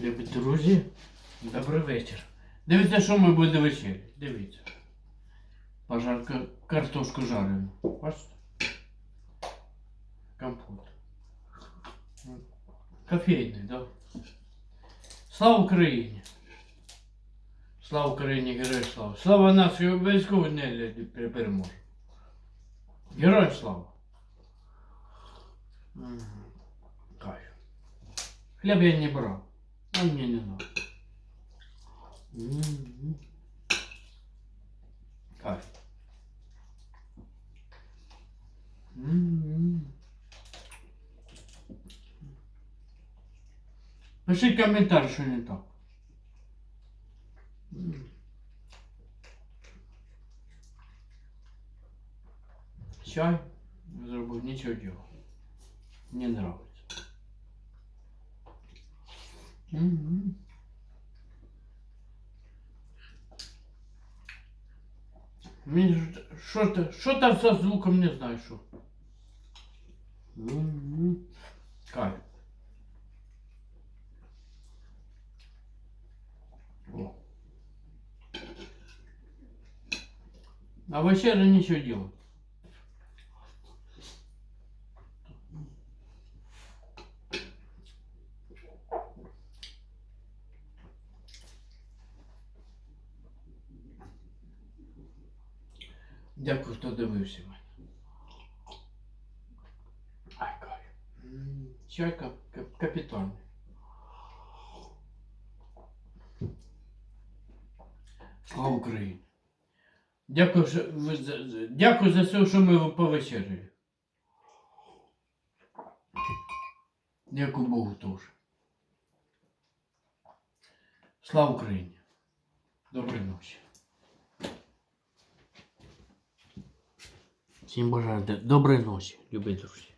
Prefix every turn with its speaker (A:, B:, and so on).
A: Любі друзі, добрий вечір. Дивіться, що ми будемо вечеряти. Дивіться. Пожарка, картошку жарену. Бачите? Компот. Кофейний, да? Слава Україні! Слава Україні, героям слава! Слава нашій обов'язково не переможе. Героям слава! Кайф. Хлеб я не брал. А ні, не надо. Кайф. Пиши коментар, що не так. Чай зробив нічого діло. Не нравится. Мгм. Мені Що що там со звуком, не знаю що. Мгм. Кайф. О. А вечеря ничего делать. Дякую, хто дивився мене. Ай, кайф. Чай кап- кап- капітальний. Слава Україні. Дякую, що ви за, за- дякую за все, що ми повечеряли. Дякую Богу теж. Слава Україні. Доброї ночі. Всім бажаю доброї ночі, любі друзі.